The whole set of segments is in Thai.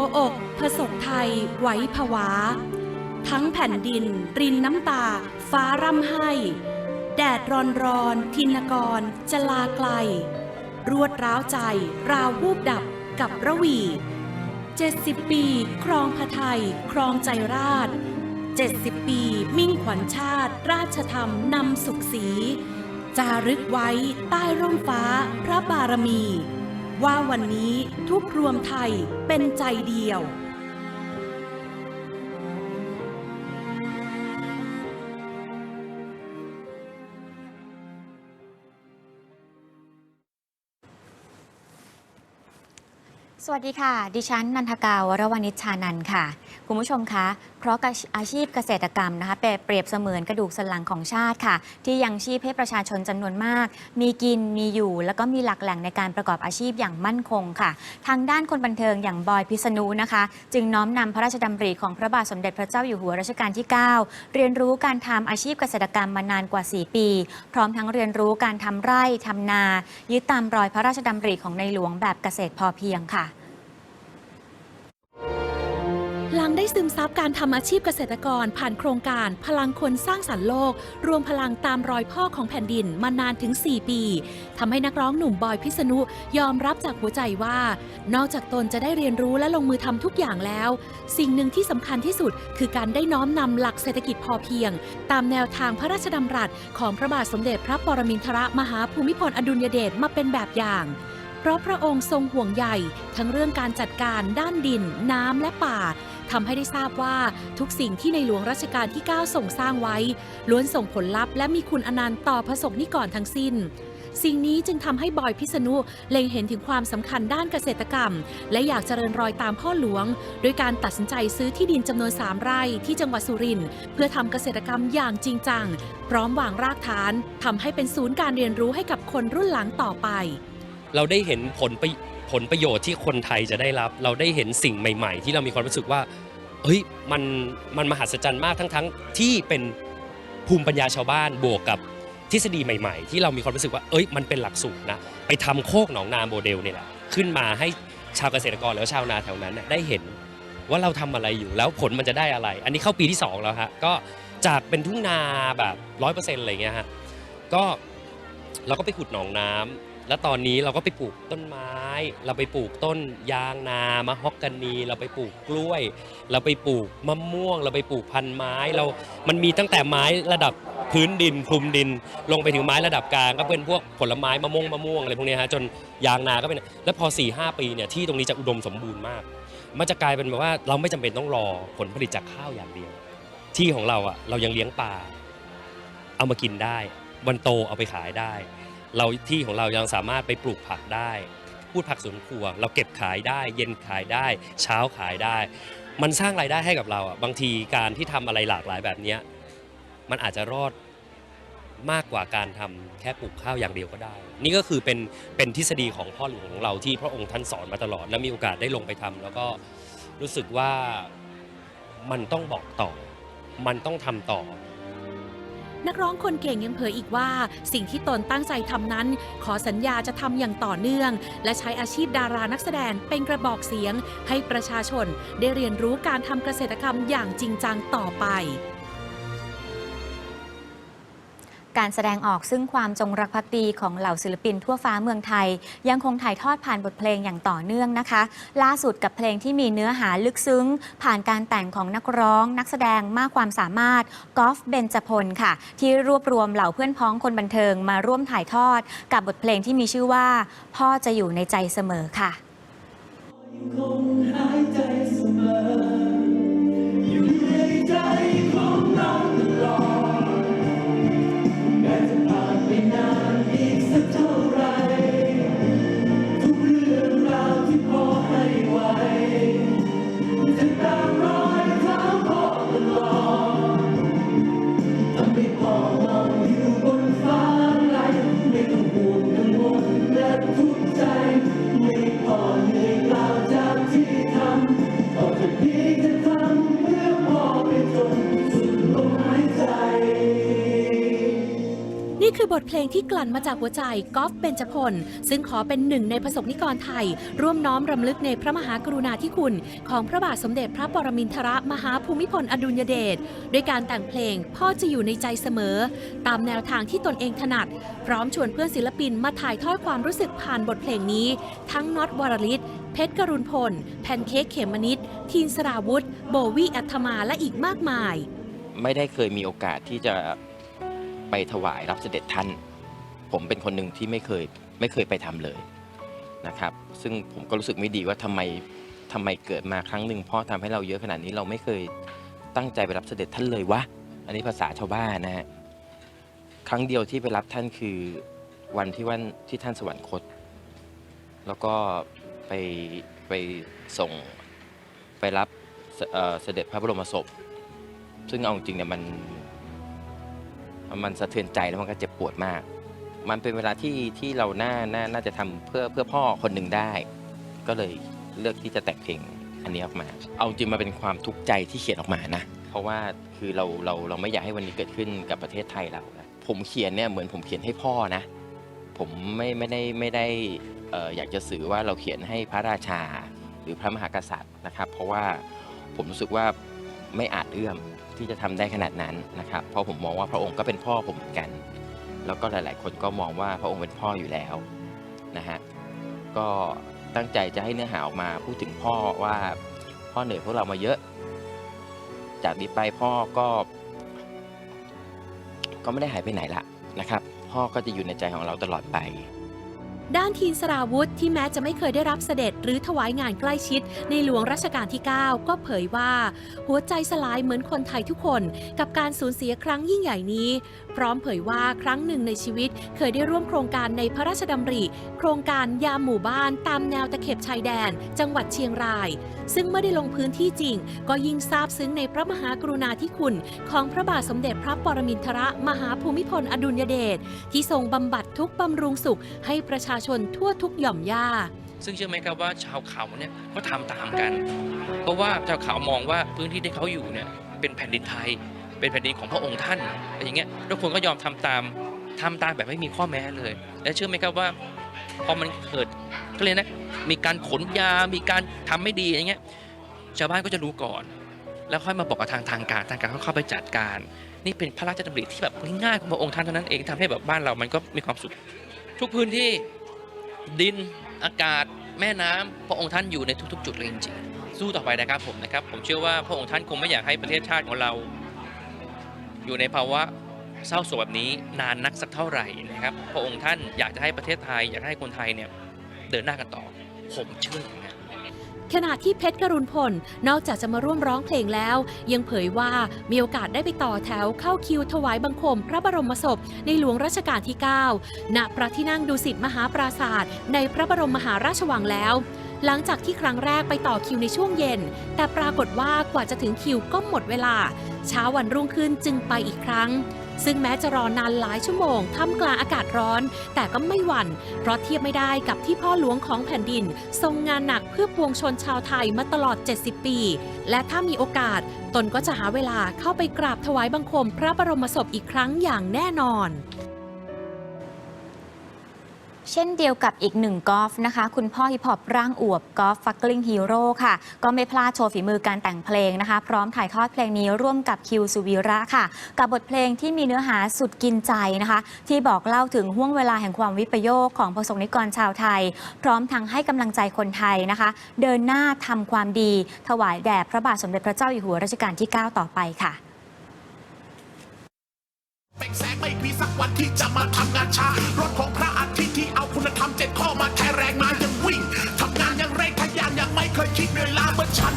วอกผสมไทยไว้ผวา ทั้งแผ่นดิน รินน้ำตา ฟ้าร่ำให้ แดดร้อนร้อนทินกรจะลาไกล รวดร้าวใจ ราววูบดับกับระวีเจ็ดสิบปี ครองพระไทย ครองใจราชเจ็ดสิบปี มิ่งขวัญชาติ ราชธรรมนำสุขสีจารึกไว้ใต้ร่มฟ้าพระบารมี ว่าวันนี้ทุกรวมไทยเป็นใจเดียว สวัสดีค่ะ ดิฉันนันทกาวรวณิชชานันค่ะ คุณผู้ชมคะ เพราะอาชีพเกษตรกรรมนะคะเปรียบเสมือนกระดูกสันหลังของชาติค่ะ ที่ยังชีพให้ประชาชนจำนวนมาก มีกินมีอยู่ แล้วก็มีหลักแหล่งในการประกอบอาชีพอย่างมั่นคงค่ะ ทางด้านคนบันเทิงอย่างบอยพิษณุนะคะ จึงน้อมนำพระราชดำริของพระบาทสมเด็จพระเจ้าอยู่หัวรัชกาลที่ 9 เรียนรู้การทำอาชีพเกษตรกรรมมานานกว่า 4 ปี พร้อมทั้งเรียนรู้การทำไร่ทำนา ยึดตามรอยพระราชดำริของในหลวงแบบเกษตรพอเพียงค่ะ ซึมซับการทำอาชีพเกษตรกรผ่านโครงการ พลังคนสร้างสรรค์โลก รวมพลังตามรอยพ่อของแผ่นดินมานานถึง 4 ปีทำให้นักร้องหนุ่มบอยพิษณุยอมรับจากหัวใจว่า นอกจากตนจะได้เรียนรู้และลงมือทำทุกอย่างแล้ว สิ่งหนึ่งที่สำคัญที่สุด คือการได้น้อมนำหลักเศรษฐกิจพอเพียง ตามแนวทางพระราชดำรัส ของพระบาทสมเด็จพระปรมินทรมหาภูมิพลอดุลยเดชมาเป็นแบบอย่างเพราะพระองค์ทรงห่วงใยทั้งเรื่องการจัดการด้านดิน น้ำและป่า ทำให้ได้ทราบว่าทุกสิ่งที่ในหลวงรัชกาลที่ 9 ส่งสร้างไว้ ล้วนส่งผลลัพธ์และมีคุณอนันต์ต่อพระสงฆ์นิกรทั้งสิ้น สิ่งนี้จึงทำให้บอยพิษณุเล็งเห็นถึงความสำคัญด้านเกษตรกรรม และอยากเจริญรอยตามพ่อหลวง โดยการตัดสินใจซื้อที่ดินจำนวน 3 ไร่ที่จังหวัดสุรินทร์เพื่อทำเกษตรกรรมอย่างจริงจัง พร้อมวางรากฐานทำให้เป็นศูนย์การเรียนรู้ให้กับคนรุ่นหลังต่อไปเราได้เห็นผลป ผลประโยชน์ที่คนไทยจะได้รับ เราได้เห็นสิ่งใหม่ ๆ ที่เรามีความรู้สึกว่าเฮ้ยมันมันมหัศจรรย์มากทั้งๆ ที่เป็นภูมิปัญญาชาวบ้านบวกกับทฤษฎีใหม่ ๆ ที่เรามีความรู้สึกว่าเอ้ยมันเป็นหลักสูตรนะไปทำโคกหนองนาโมเดลเนี่ยแหละขึ้นมาให้ชาวเกษตรกรแล้วชาวนาแถวนั้นได้เห็นว่าเราทำอะไรอยู่แล้วผลมันจะได้อะไร อันนี้เข้าปีที่สองแล้วฮะก็จากเป็นทุ่งนาแบบร้อยเปอร์เซ็นต์อะไรเงี้ยฮะก็เราก็ไปขุดหนองน้ำ แล้วตอนนี้เราก็ไปปลูกต้นไม้ เราไปปลูกต้นยางนามะฮอกกานี เราไปปลูกกล้วย เราไปปลูกมะม่วง เราไปปลูกพันธุ์ไม้เรา มันมีตั้งแต่ไม้ระดับพื้นดินคลุมดิน ลงไปถึงไม้ระดับกลางก็เป็นพวกผลไม้มะม่วงมะม่วงอะไรพวกนี้ฮะจนยางนาก็เป็นแล้วพอ4ี่หปีเนี่ยที่ตรงนี้จะอุดมสมบูรณ์มาก มันจะกลายเป็นแบบว่าเราไม่จำเป็นต้องรอผลผลิตจากข้าวอย่างเดียว ที่ของเราอะเรายังเลี้ยงปลาเอามากินได้วันโตเอาไปขายได้ เราที่ของเรายังสามารถไปปลูกผักได้ พูดผักสวนครัว เราเก็บขายได้ เย็นขายได้ เช้าขายได้ มันสร้างรายได้ให้กับเราอะบางทีการที่ทำอะไรหลากหลายแบบเนี้ยมันอาจจะรอดมากกว่าการทำแค่ปลูกข้าวอย่างเดียวก็ได้ นี่ก็คือเป็นเป็นทฤษฎีของพ่อหลวงของเราที่พระองค์ท่านสอนมาตลอด และมีโอกาสได้ลงไปทำแล้วก็รู้สึกว่ามันต้องบอกต่อ มันต้องทำต่อ นักร้องคนเก่งยังเผยอีกว่า สิ่งที่ตนตั้งใจทำนั้น ขอสัญญาจะทำอย่างต่อเนื่อง และใช้อาชีพดารานักแสดงเป็นกระบอกเสียง ให้ประชาชนได้เรียนรู้การทำเกษตรกรรมอย่างจริงจังต่อไป การแสดงออกซึ่งความจงรักภักดีของเหล่าศิลปินทั่วฟ้าเมืองไทย ยังคงถ่ายทอดผ่านบทเพลงอย่างต่อเนื่องนะคะ ล่าสุดกับเพลงที่มีเนื้อหาลึกซึ้ง ผ่านการแต่งของนักร้อง นักแสดงมากความสามารถกอล์ฟเบนจพลค่ะ ที่รวบรวมเหล่าเพื่อนพ้องคนบันเทิงมาร่วมถ่ายทอด กับบทเพลงที่มีชื่อว่า พ่อจะอยู่ในใจเสมอค่ะคงหายใจเสมอ เพลงที่กลั่นมาจากหัวใจกอล์ฟเบญจพล ซึ่งขอเป็นหนึ่งในประสบนิกรไทย ร่วมน้อมรำลึกในพระมหากรุณาธิคุณ ของพระบาทสมเด็จพระปรมินทรมหาภูมิพลอดุลยเดชด้วยการแต่งเพลงพ่อจะอยู่ในใจเสมอ ตามแนวทางที่ตนเองถนัด พร้อมชวนเพื่อนศิลปินมาถ่ายทอดความรู้สึกผ่านบทเพลงนี้ ทั้งน็อตวรลิศเพชรกรุณพล แพนเค้กเขมมนิดทีนสราวุธ โบวี่อัธมาและอีกมากมาย ไม่ได้เคยมีโอกาสที่จะ ไปถวายรับเสด็จท่าน ผมเป็นคนหนึ่งที่ไม่เคยไม่เคยไปทำเลยนะครับ ซึ่งผมก็รู้สึกไม่ดีว่าทำไมทำไมเกิดมาครั้งหนึ่งพ่อทำให้เราเยอะขนาดนี้เราไม่เคยตั้งใจไปรับเสด็จท่านเลยวะอันนี้ภาษาชาวบ้านนะฮะครั้งเดียวที่ไปรับท่านคือวันที่วันที่ท่านสวรรคต แล้วก็ไปไปส่งไปรับเเสด็จพระบรมศพ ซึ่งเอาจริงเนี่ยมัน มันสะเทือนใจแล้วมันก็เจ็บปวดมาก มันเป็นเวลาที่ที่เราน่าน่าน่าจะทำเพื่อเพื่อพ่อคนหนึ่งได้ ก็เลยเลือกที่จะแต่งเพลงอันนี้ออกมา เอาจริงมาเป็นความทุกข์ใจที่เขียนออกมานะ เพราะว่าคือเราเราเราไม่อยากให้วันนี้เกิดขึ้นกับประเทศไทยเรานะผมเขียนเนี่ยเหมือนผมเขียนให้พ่อนะ ผมไม่ไม่ได้ไม่ได้อยากจะสื่อว่าเราเขียนให้พระราชาหรือพระมหากษัตริย์นะครับ เพราะว่าผมรู้สึกว่า ไม่อาจเอื้อมที่จะทำได้ขนาดนั้นนะครับ เพราะผมมองว่าพระองค์ก็เป็นพ่อผมเหมือนกัน แล้วก็หลาย ๆ คนก็มองว่าพระองค์เป็นพ่ออยู่แล้วนะฮะก็ตั้งใจจะให้เนื้อหาออกมาพูดถึงพ่อว่าพ่อเหนื่อยพวกเรามาเยอะ จากนี้ไปพ่อก็ ก็ไม่ได้หายไปไหนละนะครับ พ่อก็จะอยู่ในใจของเราตลอดไป ด้านทีนสราวุธที่แม้จะไม่เคยได้รับเสด็จหรือถวายงานใกล้ชิด ในหลวงรัชกาลที่ 9 ก็เผยว่า หัวใจสลายเหมือนคนไทยทุกคน กับการสูญเสียครั้งยิ่งใหญ่นี้พร้อมเผยว่าครั้งหนึ่งในชีวิตเคยได้ร่วมโครงการในพระราชดำริ โครงการยามหมู่บ้านตามแนวตะเข็บชายแดน จังหวัดเชียงราย ซึ่งเมื่อได้ลงพื้นที่จริง ก็ยิ่งซาบซึ้งในพระมหากรุณาธิคุณ ของพระบาทสมเด็จพระปรมินทรมหาภูมิพลอดุลยเดชที่ทรงบำบัดทุกบำรุงสุข ให้ประชาชนทั่วทุกหย่อมย่าซึ่งเชื่อไหมครับว่าชาวเขาเนี่ยก็ทำตามกัน เพราะว่าชาวเขามองว่าพื้นที่ที่เขาอยู่เนี่ยเป็นแผ่นดินไทย เป็นแผ่นดินของพระองค์ท่านอะไรอย่างเงี้ยทุกคนก็ยอมทำตามทำตามแบบไม่มีข้อแม้เลย และเชื่อไหมครับว่าพอมันเกิดก็เลยนะมีการขนยา มีการทำไม่ดีอย่างเงี้ยชาวบ้านก็จะรู้ก่อน แล้วค่อยมาบอกกับทางทางการทางการเขาเข้าไปจัดการ นี่เป็นพระราชดำริที่แบบง่ายๆของพระองค์ท่านเท่านั้นเองทำให้แบบบ้านเรามันก็มีความสุข ทุกพื้นที่ดินอากาศแม่น้ำพระองค์ท่านอยู่ในทุกๆ จุดเลยจริงๆสู้ต่อไปนะครับผมนะครับ ผมเชื่อว่าพระองค์ท่านคงไม่อยากให้ประเทศชาติของเรา อยู่ในภาวะเศร้าโศกแบบนี้นานนักสักเท่าไหร่นะครับ พระองค์ท่านอยากจะให้ประเทศไทย อยากให้คนไทยเนี่ยเดินหน้ากันต่อ ผมเชื่ออย่างนั้นขณะที่เพชรกรุณพล นอกจากจะมาร่วมร้องเพลงแล้ว ยังเผยว่ามีโอกาสได้ไปต่อแถวเข้าคิวถวายบังคม พระบรมศพ ในหลวงรัชกาลที่ 9 ณ พระที่นั่งดุสิตมหาปราศาสตร์ในพระบรมมหาราชวังแล้ว หลังจากที่ครั้งแรกไปต่อคิวในช่วงเย็น แต่ปรากฏว่ากว่าจะถึงคิวก็หมดเวลา เช้าวันรุ่งขึ้นจึงไปอีกครั้ง ซึ่งแม้จะรอนานหลายชั่วโมงท่ามกลางอากาศร้อน แต่ก็ไม่หวั่น เพราะเทียบไม่ได้กับที่พ่อหลวงของแผ่นดิน ทรงงานหนักเพื่อปวงชนชาวไทยมาตลอด 70 ปี และถ้ามีโอกาส ตนก็จะหาเวลาเข้าไปกราบถวายบังคมพระบรมศพอีกครั้งอย่างแน่นอน เช่นเดียวกับอีกหนึ่งกอล์ฟนะคะ คุณพ่อฮิปฮอปร่างอวบกอล์ฟฟักกลิงฮีโร่ค่ะ ก็ไม่พลาดโชว์ฝีมือการแต่งเพลงนะคะ พร้อมถ่ายทอดเพลงนี้ร่วมกับคิวสุวีระค่ะ กับบทเพลงที่มีเนื้อหาสุดกินใจนะคะ ที่บอกเล่าถึงห่วงเวลาแห่งความวิปโยคของประสงนิกรชาวไทย พร้อมทั้งให้กำลังใจคนไทยนะคะ เดินหน้าทำความดี ถวายแด่พระบาทสมเด็จพระเจ้าอยู่หัวรัชกาลที่ 9 ต่อไปค่ะเปล่งแสงไม่มีสักวันที่จะมาทำงานช้ารถของพระ เอาคุณธรรมเจ็ดข้อมาแทนแรงมายังวิ่งทำงานยังเร่งทะยานยังไม่เคยคิดเรื่อยล้าเมื่อฉัน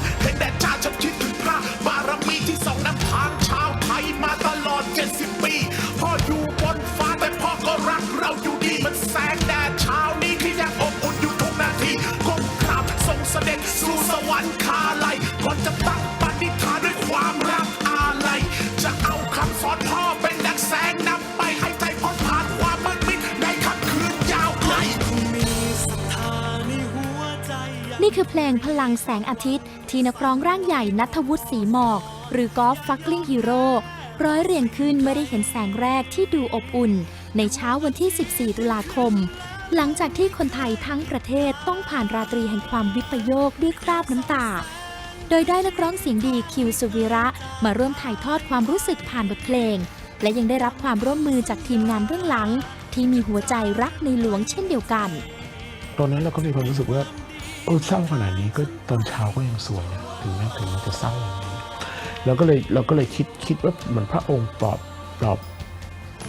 เพลงพลังแสงอาทิตย์ ที่นักร้องร่างใหญ่นัทวุฒิสีหมอก หรือกอล์ฟฟักลิงฮีโร่ร้อยเรียงขึ้นเมื่อได้เห็นแสงแรกที่ดูอบอุ่น ในเช้าวันที่ 14 ตุลาคม หลังจากที่คนไทยทั้งประเทศต้องผ่านราตรีแห่งความวิปโยคด้วยคราบน้ำตา โดยได้นักร้องเสียงดีคิวสุวีระ มาร่วมถ่ายทอดความรู้สึกผ่านบทเพลง และยังได้รับความร่วมมือจากทีมงานเบื้องหลัง ที่มีหัวใจรักในหลวงเช่นเดียวกัน ตอนนั้นเราก็มีความรู้สึกว่า เออเศร้าขนาดนี้ก็ตอนเช้าก็ยังสวยนะถึงแม้ถึงมันจะเศร้าอย่างนี้เราก็เลยเราก็เลยคิดคิดว่าเหมือนพระองค์ปลอบปลอบ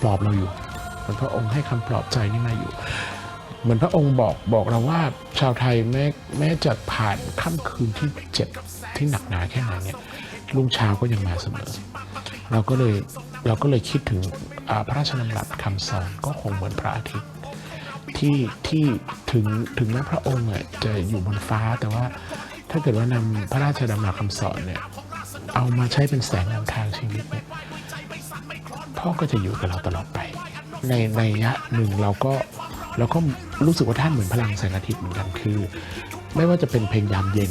ปลอบเราอยู่เหมือนพระองค์ให้คำปลอบใจนี่มาอยู่ เหมือนพระองค์บอกบอกเราว่าชาวไทยแม้แม้จะผ่านค่ำคืนที่เจ็บที่หนักหนาแค่ไหนเนี่ยรุ่งเช้าก็ยังมาเสมอ เราก็เลยเราก็เลยคิดถึงพระราชดำรัสคำสอนก็คงเหมือนพระอาทิตย์ ที่ที่ถึงถึงแม้พระองค์อะจะอยู่บนฟ้าแต่ว่าถ้าเกิดว่านำพระราชดำรัสคำสอนเนี่ยเอามาใช้เป็นแสงนำทางชีวิตเนี่ยพ่อก็จะอยู่กับเราตลอดไป ในในยะหนึ่งเราก็เราก็รู้สึกว่าท่านเหมือนพลังแสงอาทิตย์เหมือนกันคือ ไม่ว่าจะเป็นเพลงยามเย็น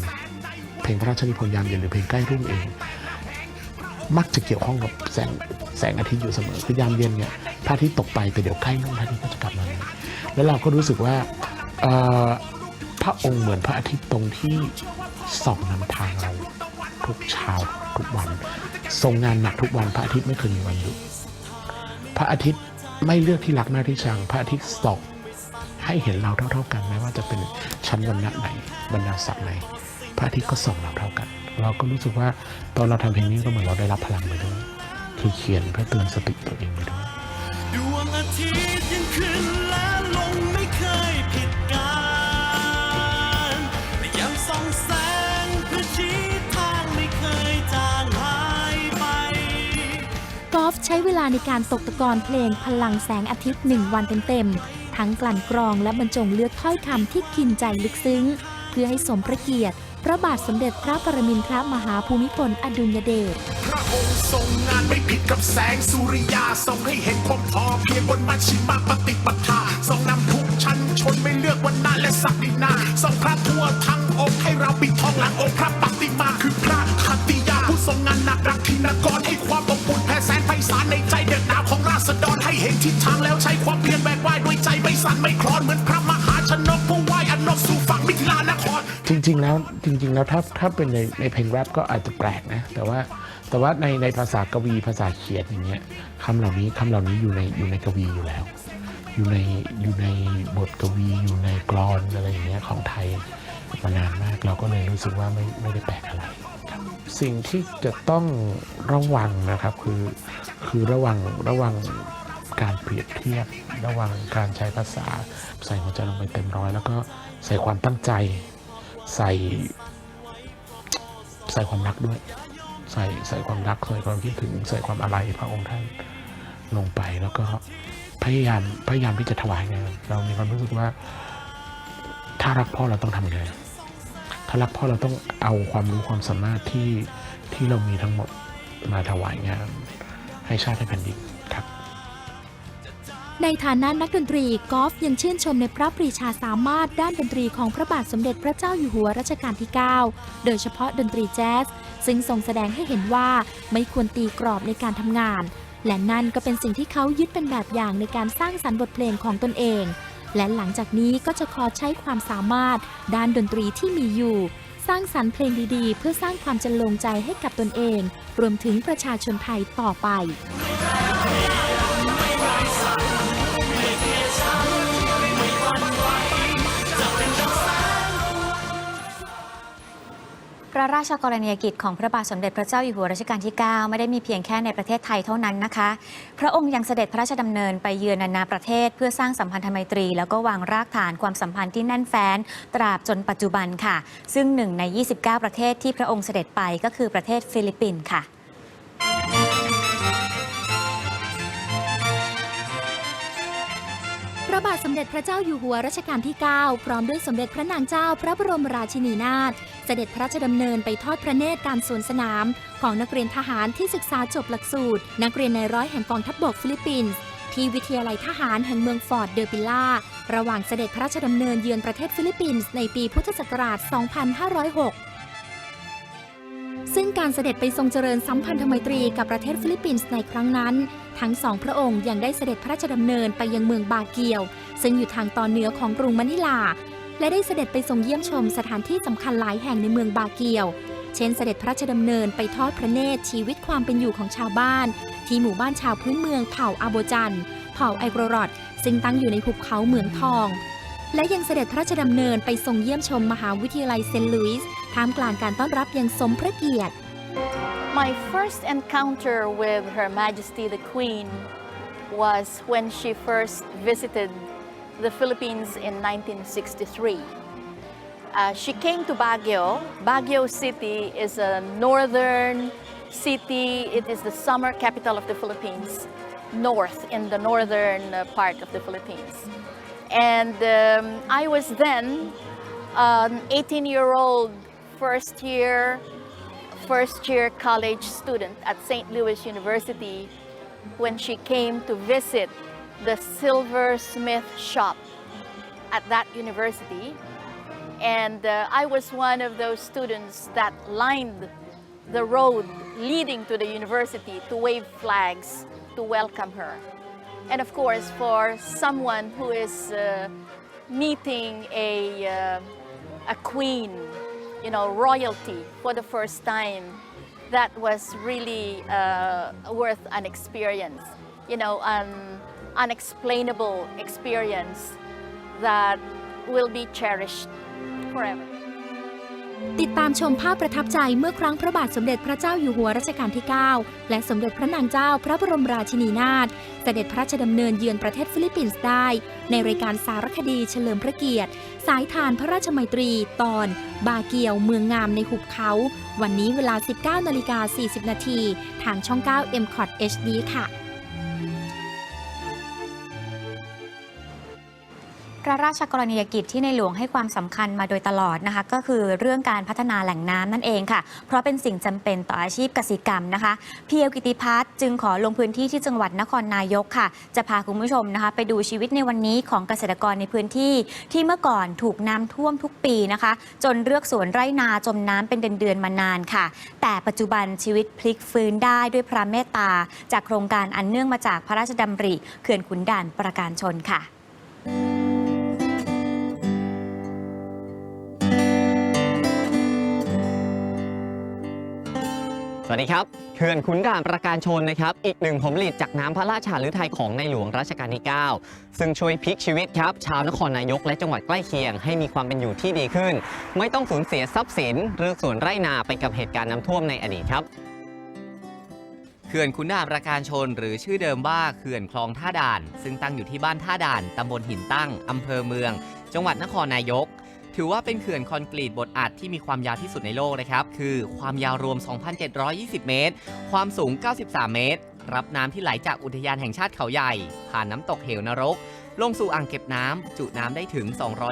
เพลงพระราชนิพนธ์ยามเย็นหรือเพลงใกล้รุ่งเอง มักจะเกี่ยวข้องกับแสงแสงอาทิตย์อยู่เสมอ คือยามเย็นเนี่ยพระอาทิตย์ตกไปแต่เดี๋ยวใกล้รุ่งพระอาทิตย์ก็จะกลับมาใหม่แล้วเราก็รู้สึกว่าพระองค์เหมือนพระอาทิตย์ตรงที่ส่องนำทางเราทุกเช้าทุกวัน ทรงงานหนักทุกวันพระอาทิตย์ไม่เคยมีวันหยุดพระอาทิตย์ไม่เลือกที่รักหน้าที่ชังพระอาทิตย์ส่องให้เห็นเราเท่า ๆกันไม่ว่าจะเป็นชั้นวรรณะไหนบรรดาศักดิ์ไหนพระอาทิตย์ก็ส่องเราเท่ากัน เราก็รู้สึกว่าตอนเราทำเพลงนี้ก็เหมือนเราได้รับพลังไปด้วยคือเขียนเพื่อเตือนสติตัวเองไปด้วยดวงอาทิตย์ยังขึ้นและลงไม่เคยผิดการยังส่องแสงเพื่อชี้ทางไม่เคยจางหายไปกอล์ฟใช้เวลาในการตกตะกอนเพลงพลังแสงอาทิตย์หนึ่งวันเต็มๆทั้งกลั่นกรองและบรรจงเลือกถ้อยคำที่กินใจลึกซึ้ง เพื่อให้สมพระเกียรติ พระบาทสมเด็จพระปรมินทรมหาภูมิพลอดุลยเดช พระองค์ทรงงานไม่ผิดกับแสงสุริยาทรงให้เห็นความพอเพียงบนมัชชิมาปฏิปทาทรงนำทุกชั้นชนไม่เลือกวันนาและศักดินาทรงพระทั่วทั้งองค์ให้เราปิดทองหลังองค์พระปฏิมาคือพระคัตติยาผู้ทรงงานหนักรักทินกรให้ความอบอุ่นแผ่แสนไพศาลในใจเดือดหนาวของราษฎรให้เห็นทิศทาง รจริง ๆ แล้วจริง ๆ แล้วถ้าถ้าเป็นในในเพลงแรปก็อาจจะแปลกนะ แต่ว่าแต่ว่าในในภาษากวีภาษาเขียนอย่างเงี้ยคำเหล่านี้คำเหล่านี้อยู่ในอยู่ในกวีอยู่แล้ว อยู่ในอยู่ในบทกวีอยู่ในกลอนอะไรอย่างเงี้ยของไทยมานานมากเราก็เลยรู้สึกว่าไม่ไม่ได้แปลกอะไรครับสิ่งที่จะต้องระวังนะครับคือคือระวังระวังการเปรียบเทียบ ระวังการใช้ภาษา ใส่หัวใจลงไปเต็มร้อย แล้วก็ใส่ความตั้งใจ ใส่ใส่ความรักด้วย ใส่ใส่ความรักใส่ความคิดถึงใส่ความอะไรพระองค์ท่านลงไปแล้วก็พยายามพยายามที่จะถวายงานเรามีความรู้สึกว่า ถ้ารักพ่อเราต้องทำยังไงถ้ารักพ่อเราต้องเอาความรู้ความสามารถที่ที่เรามีทั้งหมดมาถวายงานให้ชาติให้แผ่นดิน ในฐานะนักดนตรีกอล์ฟยังชื่นชมในพระปรีชาสามารถด้านดนตรีของพระบาทสมเด็จพระเจ้าอยู่หัวรัชกาลที่ 9 โดยเฉพาะดนตรีแจ๊ส ซึ่งทรงแสดงให้เห็นว่าไม่ควรตีกรอบในการทำงาน และนั่นก็เป็นสิ่งที่เขายึดเป็นแบบอย่างในการสร้างสรรค์บทเพลงของตนเอง และหลังจากนี้ก็จะขอใช้ความสามารถ ด้านดนตรีที่มีอยู่ สร้างสรรค์เพลงดีๆ เพื่อสร้างความจนลงใจให้กับตนเอง รวมถึงประชาชนไทยต่อไป พระราชกรณียกิจของพระบาทสมเด็จพระเจ้าอยู่หัวรัชกาลที่ 9 ไม่ได้มีเพียงแค่ในประเทศไทยเท่านั้นนะคะ พระองค์ยังเสด็จพระราชดำเนินไปเยือนนานาประเทศ เพื่อสร้างสัมพันธไมตรี แล้วก็วางรากฐานความสัมพันธ์ที่แน่นแฟ้นตราบจนปัจจุบันค่ะ ซึ่งหนึ่งใน 29 ประเทศที่พระองค์เสด็จไปก็คือประเทศฟิลิปปินส์ค่ะพระบาทสมเด็จพระเจ้าอยู่หัวรัชกาลที่ 9 พร้อมด้วยสมเด็จพระนางเจ้าพระบรมราชินีนาถ เสด็จพระราชดำเนินไปทอดพระเนตรการสวนสนาม ของนักเรียนทหารที่ศึกษาจบหลักสูตร นักเรียนในร้อยแห่งกองทัพบกฟิลิปปินส์ที่วิทยาลัยทหารแห่งเมืองฟอร์ดเดอปิล่า ระหว่างเสด็จพระราชดำเนินเยือนประเทศฟิลิปปินส์ในปีพุทธศักราช 2506ซึ่งการเสด็จไปทรงเจริญสัมพันธไมตรีกับประเทศฟิลิปปินส์ในครั้งนั้น ทั้งสองพระองค์ยังได้เสด็จพระราชดำเนินไปยังเมืองบาเกียว ซึ่งอยู่ทางตอนเหนือของกรุงมะนิลา และได้เสด็จไปทรงเยี่ยมชมสถานที่สำคัญหลายแห่งในเมืองบาเกียว เช่นเสด็จพระราชดำเนินไปทอดพระเนตรชีวิตความเป็นอยู่ของชาวบ้าน ที่หมู่บ้านชาวพื้นเมืองเผ่าอาโบจัน เผ่าไอโกรรอดซึ่งตั้งอยู่ในหุบเขาเหมืองทอง และยังเสด็จพระราชดำเนินไปทรงเยี่ยมชมมหาวิทยาลัยเซนต์ลุยส์ท่ามกลางการต้อนรับอย่างสมพระเกียรติ My first encounter with Her Majesty the Queen was when she first visited the Philippines in 1963. Uh, she came to Baguio. Baguio City is a northern city. It is the summer capital of the Philippines, north in the northern uh, part of the Philippines. And um, I was then an 18 year old first year first year college student at St. Louis University when she came to visit the silversmith shop at that university. And uh, I was one of those students that lined the road leading to the university to wave flags to welcome her. And of course, for someone who is uh, meeting a, uh, a queen, you know, royalty for the first time, that was really uh, worth an experience, you know, an unexplainable experience that will be cherished forever. ติดตามชมภาพประทับใจเมื่อครั้งพระบาทสมเด็จพระเจ้าอยู่หัวรัชกาลที่ 9 และสมเด็จพระนางเจ้าพระบรมราชินีนาถเสด็จพระราชดำเนินเยือนประเทศฟิลิปปินส์ได้ ในรายการสารคดีเฉลิมพระเกียรติ สายทานพระราชมัยตรี ตอน บาเกียวเมืองงามในหุบเขา วันนี้เวลา 19นาฬิกา40นาทีทางช่อง 9 m c o t HD ค่ะ พระราชกรณียกิจที่ในหลวงให้ความสำคัญมาโดยตลอดนะคะ ก็คือเรื่องการพัฒนาแหล่งน้ำนั่นเองค่ะ เพราะเป็นสิ่งจำเป็นต่ออาชีพเกสิกรรมนะคะเพียวกิติพัฒน์จึงขอลงพื้นที่ที่จังหวัดนครนายกค่ะ จะพาคุณผู้ชมนะคะ ไปดูชีวิตในวันนี้ของเกษตรกรในพื้นที่ ที่เมื่อก่อนถูกน้ำท่วมทุกปีนะคะ จนเลือกสวนไร่นาจมน้ำเป็นเดือนๆมานานค่ะ แต่ปัจจุบันชีวิตพลิกฟื้นได้ด้วยพระเมตตา จากโครงการอันเนื่องมาจากพระราชดำริเขื่อนขุนด่านประการชนค่ะ วัสดีครับเขื่อนขุนด่านประการชนนะครับอีกหนึ่งผลผลิตจากน้ำพระราชาฤทัยของในหลวงรัชกาลที่ 9 ซึ่งช่วยพลิกชีวิตครับชาวนครนายกและจังหวัดใกล้เคียงให้มีความเป็นอยู่ที่ดีขึ้น ไม่ต้องสูญเสียทรัพย์สิน หรือส่วนไร่นาไปกับเหตุการณ์น้ำท่วมในอดีตครับเขื่อนขุนด่านประการชน หรือชื่อเดิมว่าเขื่อนคลองท่าด่าน ซึ่งตั้งอยู่ที่บ้านท่าด่าน ตำบลหินตั้ง อำเภอเมือง จังหวัดนครนายก ถือว่าเป็นเขื่อนคอนกรีตบดอัดที่มีความยาวที่สุดในโลกนะครับ คือความยาวรวม 2,720 เมตร ความสูง 93 เมตร รับน้ำที่ไหลจากอุทยานแห่งชาติเขาใหญ่ ผ่านน้ำตกเหวนรก ลงสู่อ่างเก็บน้ำจุน้ำได้ถึง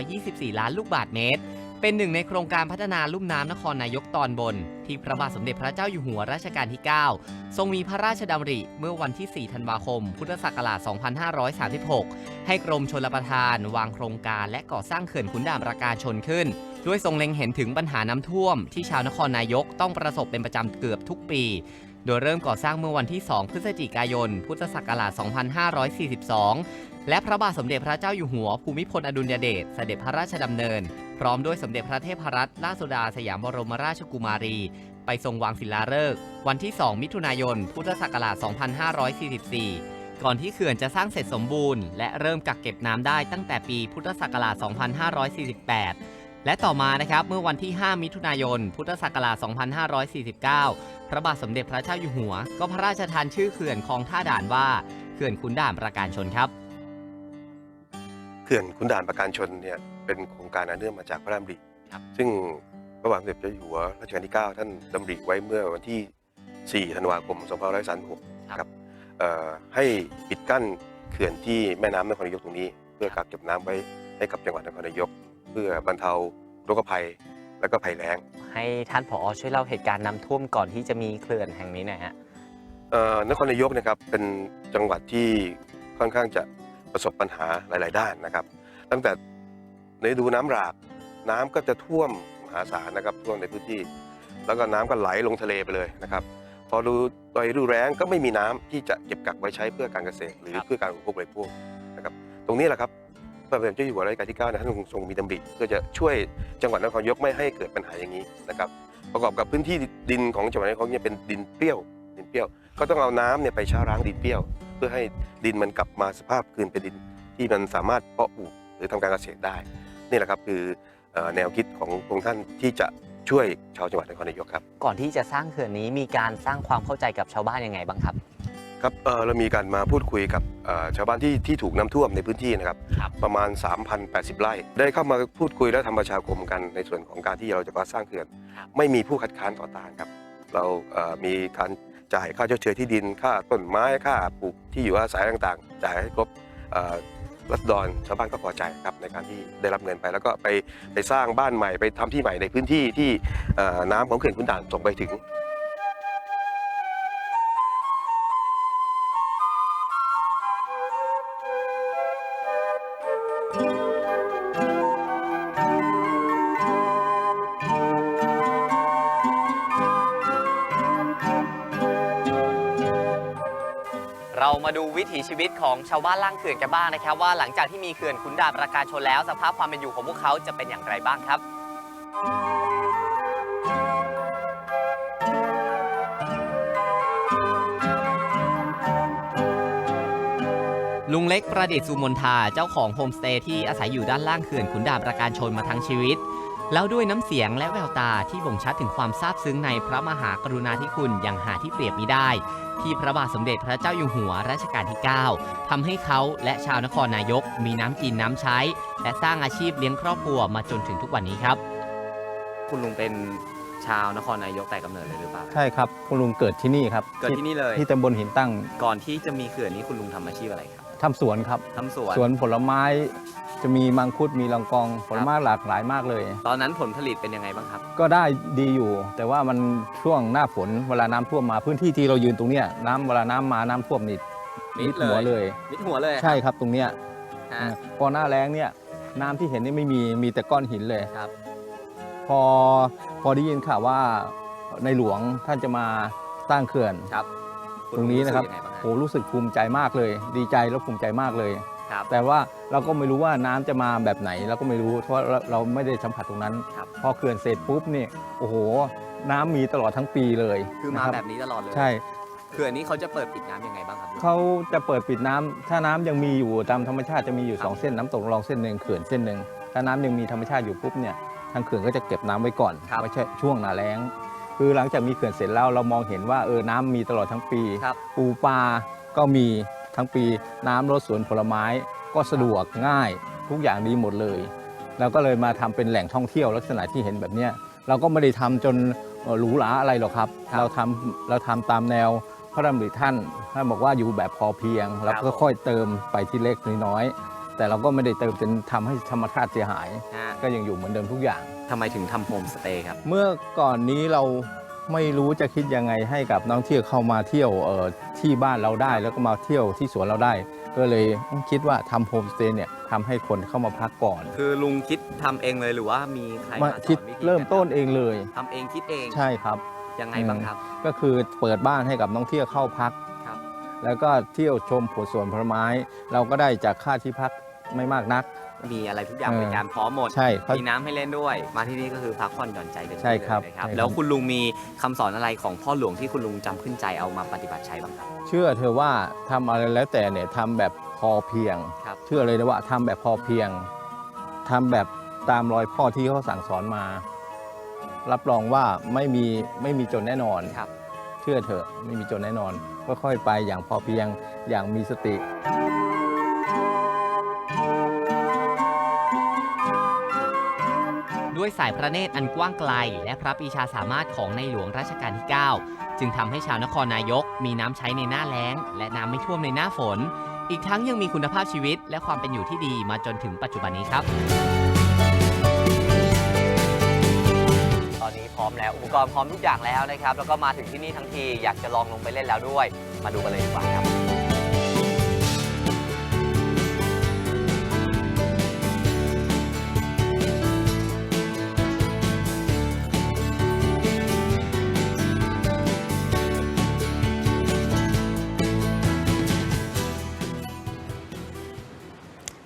224 ล้านลูกบาศก์เมตร เป็นหนึ่งในโครงการพัฒนาลุ่มน้ำนครนายกตอนบน ที่พระบาทสมเด็จพระเจ้าอยู่หัวรัชกาลที่ 9 ทรงมีพระราชดำริเมื่อวันที่ 4 ธันวาคม พุทธศักราช 2536 ให้กรมชลประทาน วางโครงการและก่อสร้างเขื่อนขุนด่านประการชนขึ้น ด้วยทรงเล็งเห็นถึงปัญหาน้ำท่วม ที่ชาวนครนายกต้องประสบเป็นประจำเกือบทุกปี โดยเริ่มก่อสร้างเมื่อวันที่ 2 พฤศจิกายน พุทธศักราช 2542 และพระบาทสมเด็จพระเจ้าอยู่หัวภูมิพลอดุลยเดชเสด็จพระราชดำเนิน พร้อมด้วยสมเด็จพระเทพรัตนราชสุดาสยามบรมราชกุมารี ไปทรงวางศิลาฤกษ์วันที่ 2 มิถุนายน พุทธศักราช 2544 ก่อนที่เขื่อนจะสร้างเสร็จสมบูรณ์และเริ่มกักเก็บน้ำได้ตั้งแต่ปีพุทธศักราช 2548 และต่อมานะครับเมื่อวันที่ 5 มิถุนายน พุทธศักราช 2549 พระบาทสมเด็จพระเจ้าอยู่หัว ก็พระราชทานชื่อเขื่อนคลองท่าด่านว่าเขื่อนขุนด่านประการชนครับ ขื่อนขุนด่านประการชนเนี่ยเป็นโครงการอันเนื่องมาจากพระราชดำริครับซึ่งพระบาทสมเด็จพระเจ้าอยู่หัวรัชกาลที่ 9 ท่านดำริไว้เมื่อวันที่ 4 ธันวาคม 2536ครับเอ่อให้ปิดกั้นเขื่อนที่แม่น้ำนครนายกตรงนี้ เพื่อกักเก็บน้ำไว้ให้กับจังหวัดนครนายก เพื่อบรรเทาโรคภัยและก็ภัยแล้ง ให้ท่านผอช่วยเล่าเหตุการณ์น้ำท่วมก่อนที่จะมีเขื่อนแห่งนี้หน่อยฮะเอ่อนครนายกนะครับเป็นจังหวัดที่ค่อนข้างจะ ประสบปัญหาหลาย ๆ ด้านนะครับ ตั้งแต่ในฤดูน้ำหลากน้ำก็จะท่วมมหาศาลนะครับท่วมในพื้นที่ แล้วก็น้ำก็ไหลลงทะเลไปเลยนะครับพอรู้รอยรูแรงก็ไม่มีน้ำที่จะเก็บกักไว้ใช้เพื่อการเกษตร หรือเพื่อการอุปโภคบริโภคนะครับ ตรงนี้แหละครับพระบาทสมเด็จเจ้าอยู่หัวรัชกาลที่9นะท่านทรงมีดำริเพื่อจะช่วยจังหวัดนครนายกไม่ให้เกิดปัญหาอย่างนี้นะครับ ประกอบกับพื้นที่ดินของจังหวัดนครนายกเนี่ยเป็นดินเปรี้ยวดินเปรี้ยว ก็ต้องเอาน้ำเนี่ยไปชะล้างดินเปรี้ยวเพื่อให้ดินมันกลับมาสภาพคืนเป็นดินที่มันสามารถเพาะปลูกหรือทำการเกษตรได้ นี่แหละครับคือเอ่อแนวคิดของพระองค์ท่านที่จะช่วยชาวจังหวัดนครนายกครับ ก่อนที่จะสร้างเขื่อนนี้มีการสร้างความเข้าใจกับชาวบ้านยังไงบ้างครับครับเอ่อเรามีการมาพูดคุยกับเอ่อชาวบ้านที่ที่ถูกน้ำท่วมในพื้นที่นะครับครับ ประมาณ 3,080 ไร่ ได้เข้ามาพูดคุยและทำประชาคมกันในส่วนของการที่เราจะก่อสร้างเขื่อน ไม่มีผู้คัดค้านต่อต้านครับ เราเอ่อมีการ จ่ายค่าเช่าเชยที่ดิน ค่าต้นไม้ค่าปลูกที่อยู่อาศัยต่างๆ จ่ายให้ครบรัศดรชาวบ้านก็พอใจครับในการที่ได้รับเงินไป แล้วก็ไปไปสร้างบ้านใหม่ไปทำที่ใหม่ในพื้นที่ที่น้ำของเขื่อนขุนด่านส่งไปถึง มาดูวิถีชีวิตของชาวบ้านล่างเขื่อนกันบ้างนะครับ ว่าหลังจากที่มีเขื่อนขุนด่านประการชนแล้ว สภาพความเป็นอยู่ของพวกเขาจะเป็นอย่างไรบ้างครับ ลุงเล็กประดิษฐ์สุมนทาเจ้าของโฮมสเตย์ที่อาศัยอยู่ด้านล่างเขื่อนขุนด่านประการชนมาทั้งชีวิต แล้วด้วยน้ำเสียงและแววตาที่บ่งชัดถึงความซาบซึ้งในพระมหากรุณาธิคุณอย่างหาที่เปรียบมิได้ ที่พระบาทสมเด็จพระเจ้าอยู่หัวรัชกาลที่ 9ทำให้เขาและชาวนครนายก มีน้ำกินน้ำใช้ และสร้างอาชีพเลี้ยงครอบครัวมาจนถึงทุกวันนี้ครับ คุณลุงเป็นชาวนครนายกแต่กำเนิดเลยหรือเปล่า ใช่ครับ คุณลุงเกิดที่นี่ครับเกิดที่นี่เลย ที่ตำบลหินตั้ง ก่อนที่จะมีเขื่อนนี้คุณลุงทำอาชีพอะไรครับทำสวนครับทำสวน สวนผลไม้ จะมีมังคุดมีลองกองผลไม้หลากหลายมากเลย ตอนนั้นผลผลิตเป็นยังไงบ้างครับ ก็ได้ดีอยู่ แต่ว่ามันช่วงหน้าฝนเวลาน้ำท่วมมาพื้นที่ที่เรายืนตรงเนี้ยน้ำเวลาน้ำมาน้ำท่วมนี่มิดหัวเลยเลยมิดหัวเลยใช่ครับตรงเนี้ยฮะพอหน้าแล้งเนี่ยน้ำที่เห็นนี่ไม่มีมีแต่ก้อนหินเลยครับ พอพอได้ยินข่าวว่าในหลวงท่านจะมาสร้างเขื่อนครับ ตรงนี้นะครับณรู้สึกยังไงางฮโหรู้สึกภูมิใจมากเลย ดีใจแล้วภูมิใจมากเลย ครับแต่ว่าเราก็ไม่รู้ว่าน้ำจะมาแบบไหนเราก็ไม่รู้เพราะเราเราไม่ได้สัมผัสตรงนั้น ครับ พอเขื่อนเสร็จปุ๊บนี่โอ้โห น้ำมีตลอดทั้งปีเลยคือมาะรับแบบนี้ตลอดเลยใช่เขื่อนนี้เขาจะเปิดปิดน้ำยังไงบ้างครับ เขาจะเปิดปิดน้ำถ้าน้ำยังมีอยู่ตามธรรมชาติจะมีอยู่ครับสองเส้นน้ำตกรองเส้นหนึ่งเขื่อนเส้นหนึ่งถ้าน้ำยังมีธรรมชาติอยู่ปุ๊บเนี่ยทางเขื่อนก็จะเก็บน้ำไว้ก่อนครับไว้ใช่ช่วงหนาแล้ง คือหลังจากมีเขื่อนเสร็จแล้วเรามองเห็นว่าเออน้ำมีตลอดทั้งปี ครับ ปูปลาก็มี ทั้งปีน้ำรดสวนผลไม้ก็สะดวกง่ายทุกอย่างดีหมดเลยเราก็เลยมาทำเป็นแหล่งท่องเที่ยวลักษณะที่เห็นแบบเนี้ยเราก็ไม่ได้ทำจนเอ่อหรูหราอะไรหรอกครับครับ เราทำเราทำตามแนวพระดำริท่านท่านบอกว่าอยู่แบบพอเพียงแล้วก็ค่อยเติมไปที่เล็กน้อยๆแต่เราก็ไม่ได้เติมจนทำให้ธรรมชาติเสียหายฮะก็ยังอยู่เหมือนเดิมทุกอย่างทำไมถึงทำโฮมสเตย์ครับ เมื่อก่อนนี้เรา ไม่รู้จะคิดยังไงให้กับนักท่องเที่ยวเข้ามาเที่ยวเอ่อที่บ้านเราได้ แล้วก็มาเที่ยวที่สวนเราได้ ก็เลยคิดว่าทำโฮมสเตย์เนี่ยทำให้คนเข้ามาพักก่อน คือลุงคิดทำเองเลยหรือว่ามีใครมามาสอนคิดวิธีเริ่มการต้นเองเลย ทำเองคิดเองใช่ครับ ยังไงบ้างครับ ก็คือเปิดบ้านให้กับนักท่องเที่ยวเข้าพัก ครับ แล้วก็เที่ยวชมผลสวนผลไม้ เราก็ได้จากค่าที่พัก ไม่มากนัก มีอะไรทุกอย่างเออบริการพร้อมหมด ใช่เขามีน้ำให้เล่นด้วย มาที่นี่ก็คือพักผ่อนหย่อนใจเต็มที่ใช่ครับเลยนะครับใช่ครับ แล้วคุณลุงมีคำสอนอะไรของพ่อหลวงที่คุณลุงจำขึ้นใจเอามาปฏิบัติใช้บ้างครับ เชื่อเธอว่าทำอะไรแล้วแต่เนี่ยทำแบบพอเพียง ครับ เชื่อเลยนะว่าทำแบบพอเพียงทำแบบตามรอยพ่อที่เขาสั่งสอนมา รับรองว่าไม่มีไม่มีจนแน่นอน ครับ เชื่อเถอะไม่มีจนแน่นอนค่อยๆไปอย่างพอเพียงอย่างมีสติ ด้วยสายพระเนตรอันกว้างไกล และพระปีชาสามารถของในหลวงรัชกาลที่ 9 จึงทำให้ชาวนครนายก มีน้ำใช้ในหน้าแล้ง และน้ำไม่ท่วมในหน้าฝน อีกทั้งยังมีคุณภาพชีวิต และความเป็นอยู่ที่ดีมาจนถึงปัจจุบันนี้ครับ ตอนนี้พร้อมแล้วอุปกรณ์พร้อมทุกอย่างแล้วนะครับ แล้วก็มาถึงที่นี่ทั้งทีอยากจะลองลงไปเล่นแล้วด้วย มาดูกันเลยดีกว่าครับ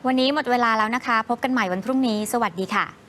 วันนี้หมดเวลาแล้วนะคะ พบกันใหม่วันพรุ่งนี้ สวัสดีค่ะ